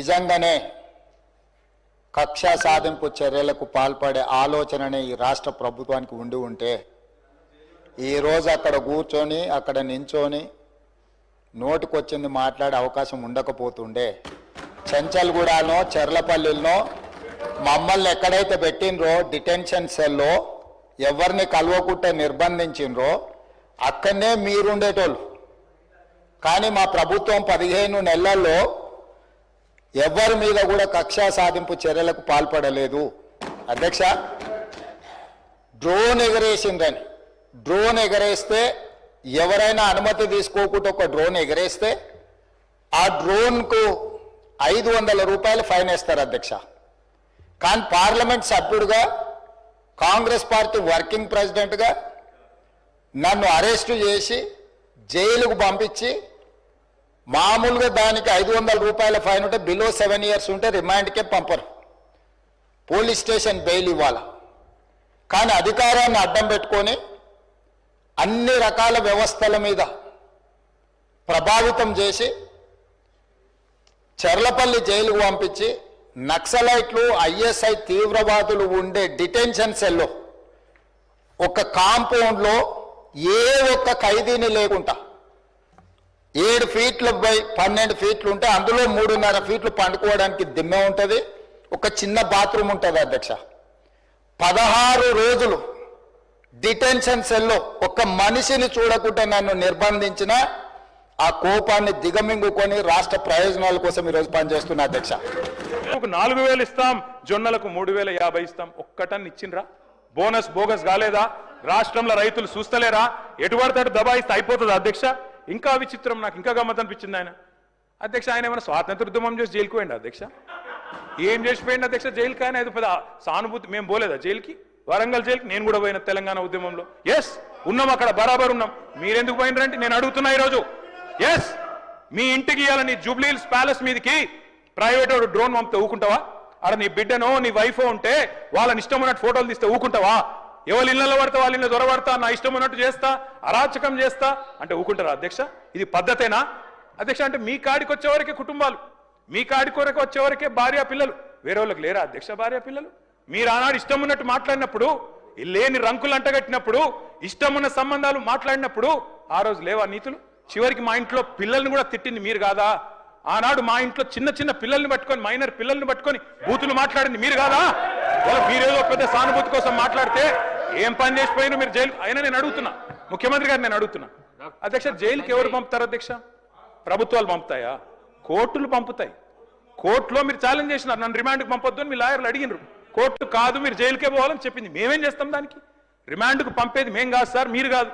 నిజంగానే కక్షా సాధింపు చర్యలకు పాల్పడే ఆలోచననే ఈ రాష్ట్ర ప్రభుత్వానికి ఉండి ఉంటే ఈ రోజు అక్కడ కూర్చొని అక్కడ నించొని నోటికొచ్చింది మాట్లాడే అవకాశం ఉండకపోతుండే చెంచల్గూడనో చెర్లపల్లిలో మమ్మల్ని ఎక్కడైతే పెట్టినరో డిటెన్షన్ సెల్లో ఎవరిని కలవకుంటే నిర్బంధించినరో అక్కడనే మీరుండేటోళ్ళు. కానీ మా ప్రభుత్వం పదిహేను నెలల్లో ఎవరి మీద కూడా కక్షా సాధింపు చర్యలకు పాల్పడలేదు. అధ్యక్ష డ్రోన్ ఎగరేసిందని. డ్రోన్ ఎగరేస్తే ఎవరైనా అనుమతి తీసుకోకుండా ఒక డ్రోన్ ఎగరేస్తే ఆ డ్రోన్కు ఐదు వందల రూపాయలు ఫైన్ వేస్తారు అధ్యక్ష. కానీ పార్లమెంట్ సభ్యుడుగా కాంగ్రెస్ పార్టీ వర్కింగ్ ప్రెసిడెంట్గా నన్ను అరెస్టు చేసి జైలుకు పంపించి మామూలుగా దానికి ఐదు వందల రూపాయల ఫైన్ ఉంటే బిలో సెవెన్ ఇయర్స్ ఉంటే రిమాండ్కే పంపరు. పోలీస్ స్టేషన్ బెయిల్ ఇవ్వాల. కానీ అధికారాన్ని అడ్డం పెట్టుకొని అన్ని రకాల వ్యవస్థల మీద ప్రభావితం చేసి చెర్లపల్లి జైలుకు పంపించి నక్సలైట్లు ఐఎస్ఐ తీవ్రవాదులు ఉండే డిటెన్షన్ సెల్లో ఒక కాంపౌండ్లో ఏ ఒక్క ఖైదీని లేకుండా ఏడు ఫీట్లు బై పన్నెండు ఫీట్లు ఉంటే అందులో మూడున్నర ఫీట్లు పండుకోవడానికి దిమ్మె ఉంటుంది ఒక చిన్న బాత్రూమ్ ఉంటుంది అధ్యక్ష. పదహారు రోజులు డిటెన్షన్ సెల్లో ఒక మనిషిని చూడకుండా నన్ను నిర్బంధించిన ఆ కోపాన్ని దిగమింగుకొని రాష్ట్ర ప్రయోజనాల కోసం ఈరోజు పనిచేస్తున్నా అధ్యక్ష. ఒక నాలుగు వేలు ఇస్తాం జొన్నలకు మూడు వేల యాభై ఇస్తాం. ఒక్కటన్ని ఇచ్చిండ్రా? బోనస్ బోగస్ కాలేదా? రాష్ట్రంలో రైతులు చూస్తలేరా? ఎటువంటి దబాయిస్తే అయిపోతుంది అధ్యక్ష. ఇంకా విచిత్రం నాకు ఇంకా గమ్మత్ అనిపించింది ఆయన. అధ్యక్ష ఆయన ఏమైనా స్వాతంత్ర ఉద్యమం చేసి జైలుకు పోయిండు అధ్యక్ష? ఏం చేసిపోయింది అధ్యక్ష జైలుకి? ఆయన అది పెద్ద సానుభూతి మేము పోలేదా జైలుకి? వరంగల్ జైలుకి? నేను కూడా పోయిన తెలంగాణ ఉద్యమంలో. ఎస్ ఉన్నాం అక్కడ బరాబర్ ఉన్నాం. మీరెందుకు పోయినరంటే నేను అడుగుతున్నా ఈరోజు. ఎస్ మీ ఇంటికి ఇవ్వాలని జూబ్లీల్స్ జూబ్లీహిల్స్ ప్యాలెస్ మీదకి ప్రైవేట్ డ్రోన్ పంపితే ఊకుంటావా? అక్కడ నీ బిడ్డనో నీ వైఫో ఉంటే వాళ్ళని ఇష్టం ఉన్నట్టు ఫోటోలు తీస్తే ఊకుంటావా? ఎవరి ఇళ్ళలో పడితే వాళ్ళ ఇళ్ళ దొరబడతా నా ఇష్టం ఉన్నట్టు చేస్తా అరాచకం చేస్తా అంటే ఊకుంటారా అధ్యక్ష? ఇది పద్ధతేనా? అధ్యక్ష అంటే మీ కాడికి వచ్చేవరకే కుటుంబాలు మీ కాడి కొరకు వచ్చేవరకే భార్య పిల్లలు. వేరే వాళ్ళకి లేరా అధ్యక్ష భార్య పిల్లలు? మీరు ఆనాడు ఇష్టం ఉన్నట్టు మాట్లాడినప్పుడు లేని రంకులు అంటగట్టినప్పుడు ఇష్టం ఉన్న సంబంధాలు మాట్లాడినప్పుడు ఆ రోజు లేవా నీతులు? చివరికి మా ఇంట్లో పిల్లల్ని కూడా తిట్టింది మీరు కాదా? ఆనాడు మా ఇంట్లో చిన్న చిన్న పిల్లల్ని పట్టుకొని మైనర్ పిల్లల్ని పట్టుకొని బూతులు మాట్లాడింది మీరు కాదా? మీరేదో పెద్ద సానుభూతి కోసం మాట్లాడితే ఏం పని చేసిపోయినా మీరు జైలు? అయినా నేను అడుగుతున్నా. ముఖ్యమంత్రి గారు నేను అడుగుతున్నా. అధ్యక్ష జైలుకి ఎవరు పంపుతారు అధ్యక్ష? ప్రభుత్వాలు పంపుతాయా? కోర్టులు పంపుతాయి. కోర్టులో మీరు ఛాలెంజ్ చేసినారు. నన్ను రిమాండ్కి పంపొద్దు అని మీ లాయర్లు అడిగినారు. కోర్టు కాదు మీరు జైలుకే పోవాలని చెప్పింది. మేమేం చేస్తాం దానికి? రిమాండ్కు పంపేది మేం కాదు సార్ మీరు కాదు.